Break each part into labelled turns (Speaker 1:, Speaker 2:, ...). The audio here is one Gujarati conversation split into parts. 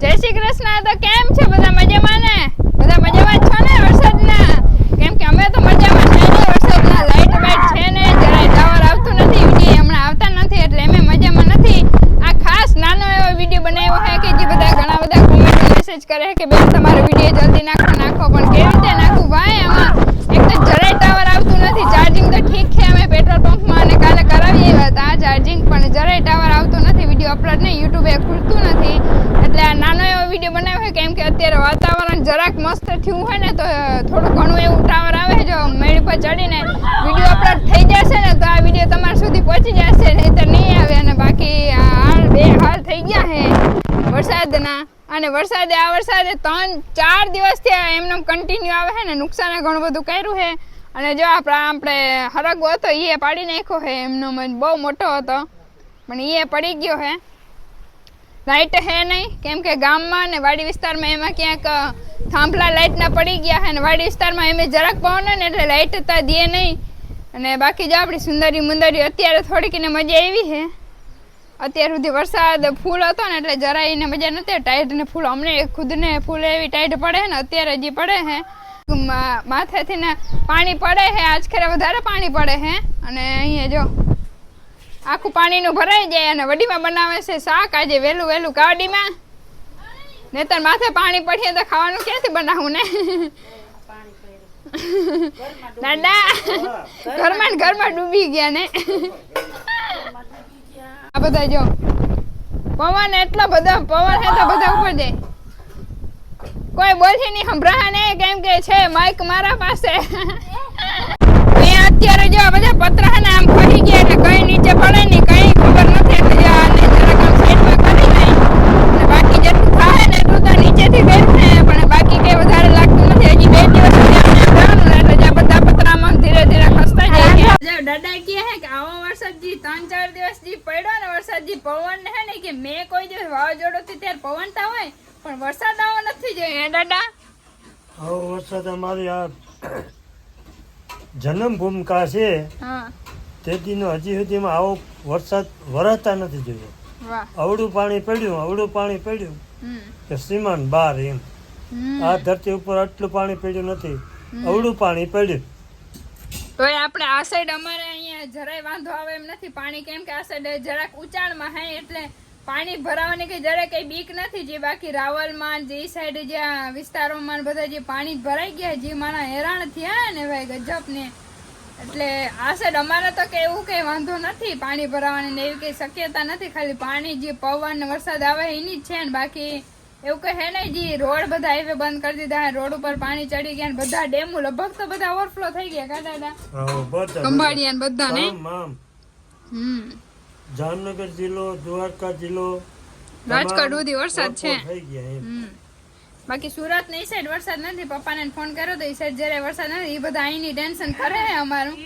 Speaker 1: જય શ્રી કૃષ્ણ, તો કેમ છે? બધા મજામાં ને? બધા મજામાં છો ને વરસાદના? કેમ કે અમે તો મજામાં છે ને, વરસાદના લાઈટ બાઈટ છે ને, જરાય ટાવર આવતું નથી વીડિયો હમણાં આવતા નથી, એટલે અમે મજામાં નથી. આ ખાસ નાનો એવો વીડિયો બનાવ્યો છે કે જે બધા ઘણા બધા કોમેન્ટ મેસેજ કરે કે બેન, તમારો વીડિયો જલ્દી નાખો નાખો પણ કેવી રીતે નાખું ભાઈ આમાં એક તો જરાય ટાવર આવતું નથી ચાર્જિંગ તો ઠીક છે અમે પેટ્રોલ પંપમાં અને કાલે કરાવી આવ્યા હતા ચાર્જિંગ પણ જરાય ટાવર આવતું નથી વીડિયો અપલોડ નહીં યુટ્યુબે ખુલતું નથી એટલે આ નાનો એવો વીડિયો બનાવ્યો છે કેમ કે અત્યારે વાતાવરણ જરાક મસ્ત થયું હોય ને તો થોડું ઘણું એવું ટાવર આવે જો મેળી પર ચડીને વીડિયો અપલોડ થઈ જશે ને, તો આ વીડિયો તમારા સુધી પહોંચી જશે નહીં તો નહીં આવે અને બાકી હાલ બે હાલ થઈ ગયા હે, વરસાદના. અને વરસાદે, આ વરસાદે ત્રણ, ચાર દિવસથી એમને કન્ટિન્યુ આવે છે ને, નુકસાન ઘણું બધું કર્યું છે અને જો આપણે આપણે હરગવો હતો એ પાડી નાખ્યો છે એમનો મન બહુ મોટો હતો. પણ એ પડી ગયો છે લાઇટ હે નહીં. કેમ કે ગામમાં ને વાડી વિસ્તારમાં એમાં ક્યાંક થાંભલા લાઇટના પડી ગયા હે અને વાડી વિસ્તારમાં એમ જરાક પવન ને એટલે લાઇટ તો દે નહીં. અને બાકી જો આપણી સુંદરી મુંદરી અત્યારે થોડીક એને મજા આવી છે અત્યાર સુધી વરસાદ ફૂલ હતો ને એટલે જરાય એને મજા નથી ટાઈટ ને ફૂલ, અમને ખુદને ફૂલ એવી ટાઈટ પડે ને અત્યારે હજી પડે હે. માથેથી ને પાણી પડે હે. આજ ખેરે વધારે પાણી પડે હે. અને અહીંયા જો આખું પાણીનું ભરાઈ જાય અને વડીમાં બનાવે છે શાક. આજે વહેલું વહેલું કાવડીમાં નહીતર માથે પાણી પડીએ તો ખાવાનું ક્યાંથી બનાવું ને? દાદા, ઘરમાં ઘરમાં ડૂબી ગયા ને. આ બધા જો, પવન એટલો બધો, પવન હે તો બધા ઉપર જાય. કોઈ બોલશે નહીં સંભળાય નહીં કેમ કે છે માઇક મારા પાસે. અત્યારે જો બધા પતરા ને આમ ખરી ગયા એટલે કઈ નીચે પડે નહીં કઈ ખબર નથી. એટલે જો આને જરાક આમ સાઈડમાં કરી દઈ અને બાકી જેટલું થાય ને એટલું તો નીચેથી કર્યું ને પણ બાકી કઈ વધારે લાગતું નથી. હજી બે દિવસ એટલે જે બધા પતરામાં ધીરે ધીરે ખસતા જાય છે જો દાદા કહે છે કે આવો વરસાદ જી ત્રણ ચાર દિવસ જી પડ્યો ને વરસાદજી પવન હે ને કે મેં કોઈ દિવસ વાવાઝોડોથી ત્યારે પવનતા હોય પણ વરસાદ આવો નથી જોયો હે દાદા?
Speaker 2: હવે વરસાદ અમારી આ જન્મ ભૂમિકા છે
Speaker 1: હા.
Speaker 2: હજી સુધીમાં આવો વરસાદ વરસતા નથી જોયો. અવળું પાણી પડ્યું અવળું પાણી પડ્યું. કે શ્રીમાન બાર એમ. આ ધરતી ઉપર આટલું પાણી પડ્યું નથી. અવળું પાણી પડ્યું.
Speaker 1: તોય આપણે આ સાઈડ અમારે અહીંયા જરાય વાંધો આવે એમ નથી. પાણી કેમ કે આ સાઈડ જરાક ઊંચાણમાં હે એટલે પાણી ભરાવાની કઈ જરાય કઈ બીક નથી જે બાકી રાવલમાં જે સાઈડ જ્યાં વિસ્તારોમાં બધા જે પાણી ભરાઈ ગયા જે મારા હેરાન થયા ને ભાઈ ગજબ ને. એટલે આ સાઈડ અમારે તો કે એવું કઈ વાંધો નથી પાણી ભરાવાની ને એવી કઈ શક્યતા નથી ખાલી પાણી જે પવન વરસાદ આવે એની જ છે ને બાકી એવું કહે હે નહીં જે રોડ બધા હાઈવે બંધ કરી દીધા રોડ ઉપર પાણી ચડી ગયા ને બધા ડેમો લગભગ તો બધા ઓવરફ્લો થઈ ગયા કા દાદા?
Speaker 2: આવો બધા
Speaker 1: ને હમ.
Speaker 2: જામનગર જિલ્લો દ્વારકા જિલ્લો
Speaker 1: રાજકોટ સુધી વરસાદ છે.
Speaker 2: થઈ ગયા એમ.
Speaker 1: બાકી સુરતની સાઈડ વરસાદ નથી પપ્પાને ફોન કર્યો તો એ સાઈડ જયારે વરસાદ નથી એ બધા અહીંની ટેન્શન કરે છે અમારું.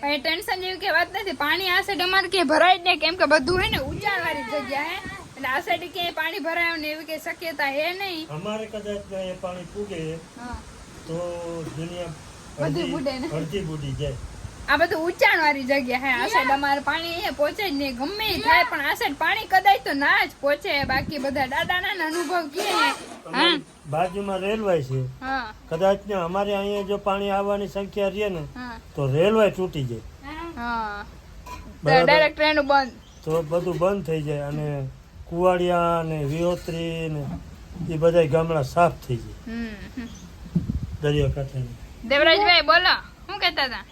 Speaker 1: પણ એ ટેન્શન જેવી કે વાત નથી પાણી આ સાઈડ અમારે ક્યાંય ભરાય જ નહીં કેમ કે બધું હે ને ઊંચાણ વાળી જગ્યા હે. એટલે આ સાઈડ ક્યાંય પાણી ભરાય ને એવી કઈ શક્યતા હે નહીં.
Speaker 2: અમારે કદાચ પાણી પૂગે તો દુનિયા
Speaker 1: બધું બુડે ને.
Speaker 2: અડધી બુડી જાય.
Speaker 1: આ બધું ઉંચાણ વાળી જગ્યા હે. આ સાઈડ અમારે પાણી અહીંયા પહોંચે જ નહીં. ગમે થાય પણ આ સાઈડ પાણી કદાચ તો ના જ પહોંચે. બાકી બધા દાદાના ને અનુભવ કે હા.
Speaker 2: બાજુમાં રેલવે છે.
Speaker 1: હા.
Speaker 2: કદાચ ને અમારે અહીંયા જો પાણી આવવાની સંખ્યા રહે ને તો રેલવે તૂટી જાય.
Speaker 1: હા. ડાયરેક્ટ ટ્રેન બંધ.
Speaker 2: તો બધું બંધ થઈ જાય અને કુવાડિયા ને વિહોત્રી ને એ બધા ગામડા સાફ થઈ જાય.
Speaker 1: દરિયા
Speaker 2: કાંઠે
Speaker 1: દેવરાજભાઈ બોલો. શું કહેતા હતા?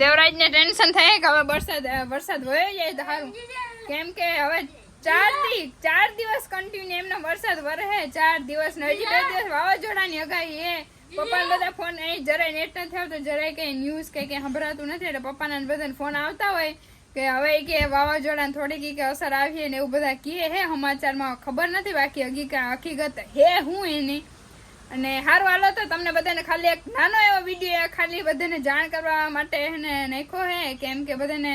Speaker 1: દેવરાજને ટેન્શન થાય કે હવે વરસાદ વરસાદ વયો જાય તો સારું કેમ કે હવે ચારથી ચાર દિવસ કન્ટિન્યુ એમનો વરસાદ વરહે. ચાર દિવસ ને હજી બે દિવસ વાવાઝોડાની અગાહી એ પપ્પા બધા ફોન એ જરાય નેટ નથી આવતો, જરાય કઈ ન્યૂઝ કે કઈ સંભળાતું નથી. એટલે પપ્પાના બધા ફોન આવતા હોય કે હવે કે કે વાવાઝોડાને થોડીક કે અસર આવી ને એવું બધા કહે હે સમાચારમાં ખબર નથી બાકી હકીકત હે હું એની. અને હારું હાલો તો તમને બધાને ખાલી એક નાનો એવો વીડિયો ખાલી બધાને જાણ કરવા માટે એને નાખ્યો હે, કેમ કે બધાને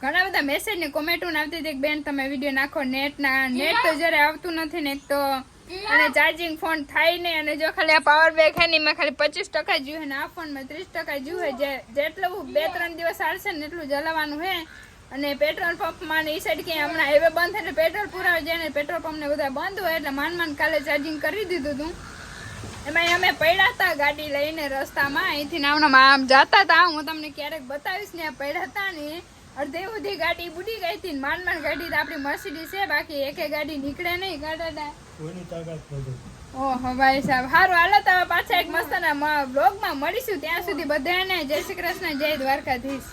Speaker 1: ઘણા બધા મેસેજ ને કોમેન્ટો આવતી હતી બેન તમે વીડિયો નાખો નેટ ના નેટ તો જ્યારે આવતું નથી ને એક તો અને ચાર્જિંગ ફોન થાય ને અને જો ખાલી આ પાવર બેંક હે ને એમાં ખાલી પચીસ ટકા જીવે ને આ ફોનમાં ત્રીસ ટકા જીવે હે જેટલું બે ત્રણ દિવસ આવશે ને એટલું જલાવાનું હે. અને પેટ્રોલ પંપમાં એ સાઈડ ક્યાંય હમણાં હાઈવે બંધ એટલે પેટ્રોલ પુરાવા જાય ને પેટ્રોલ પંપ ને બધા બંધ હોય એટલે માંડ માંડ કાલે ચાર્જિંગ કરી દીધું હતું એમાં અમે પડ્યા હતા ગાડી લઈને રસ્તામાં. અહીંથી ને હમણાં આમ જતા હતા. હું તમને ક્યારેક બતાવીશ ને પડ્યા હતા ને અડધે ઉધી ગાડી બુડી ગઈ હતી માંડ માંડ ગાડી તો આપણી મર્સિડી છે બાકી એકે ગાડી નીકળે નહીં ગાડા ઓહો ભાઈ સાહેબ સારું હાલો તો પાછા એક મસ્તના બ્લોગમાં મળીશું. ત્યાં સુધી બધાને જય શ્રી કૃષ્ણ જય દ્વારકાધીશ.